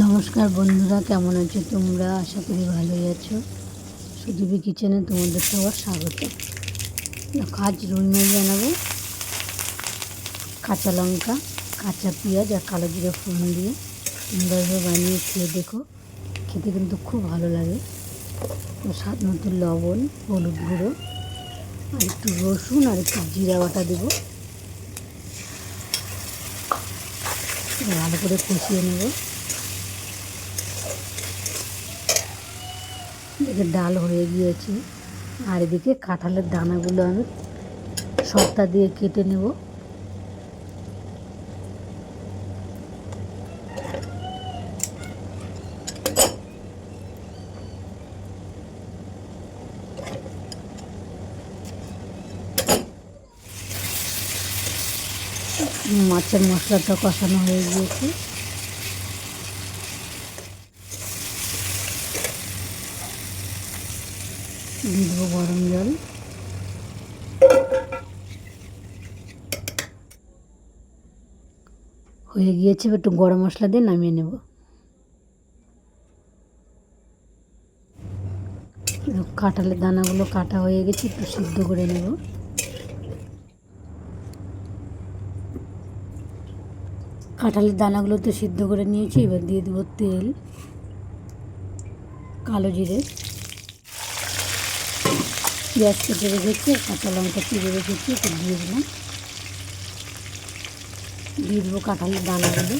নমস্কার বন্ধুরা, কেমন আছো তোমরা? আশা করি ভালোই আছো। সুদীপী কিচেনে তোমাদের সবার স্বাগত। আজ রুই মাছ বানাবো। কাঁচা লঙ্কা, কাঁচা পেঁয়াজ আর কালো জিরা ফোড়ন দিয়ে সুন্দরভাবে বানিয়ে খেয়ে দেখো। খেতে কিন্তু খুব ভালো লাগে। স্বাদ মতো লবণ, হলুদ গুঁড়ো আর একটু রসুন আর একটু জিরা বাটা দেবো। ভালো করে কষিয়ে নেব। ডাল হয়ে গিয়েছে। আর এদিকে কাঁঠালের দানাগুলো আমি সপ্তাহ দিয়ে কেটে নেব। মাছের মশলাটা কষানো হয়ে গিয়েছে। দিয়ে দেবো গরম জল। হয়ে গিয়েছে, একটু গরম মশলা দিয়ে নামিয়ে নেব। কাঁঠালের দানাগুলো কাটা হয়ে গেছে, একটু সিদ্ধ করে নেব। কাঁঠালের দানাগুলো তো সিদ্ধ করে নিয়েছি, এবার দিয়ে দেবো তেল, কালো জিরে। পেঁয়াজ কেটে রেখেছি, কাঁচা লঙ্কা চিড়ে রেখেছি একটু দিয়ে দিলাম। দিয়ে দেবো কাঁঠালের দানাগুলো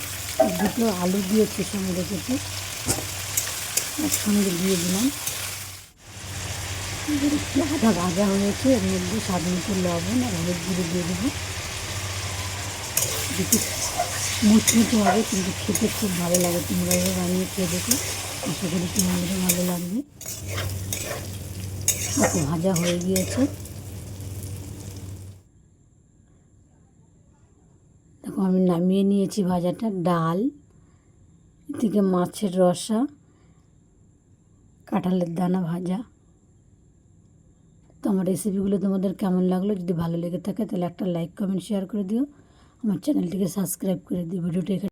দুটো আলু দিয়েছি সঙ্গে রেখেছি। একসঙ্গে দিয়ে দিলাম। আধা ভাজা হয়েছে, এর মধ্যে স্বাদ মতো লবণ আর হলুদ গুঁড়ো দিয়ে দেবো। দুটো মুচমুচে হবে, কিন্তু খেতে খুব ভালো লাগে। তোমরা বানিয়ে খেয়ে দেখো। আশা করি তোমাদেরও ভালো লাগবে। ভাজা হয়ে গিয়েছে। দেখো, আমি নামিয়ে নিয়েছি ভাজাটা, ডাল, এদিকে মাছের রসা, কাঁঠালের দানা ভাজা। তো আমার রেসিপিগুলো তোমাদের কেমন লাগল? যদি ভালো লেগে থাকে, তাহলে একটা লাইক কমেন্ট শেয়ার করে দিও। আমার চ্যানেলটিকে সাবস্ক্রাইব করে দিও। ভিডিওটা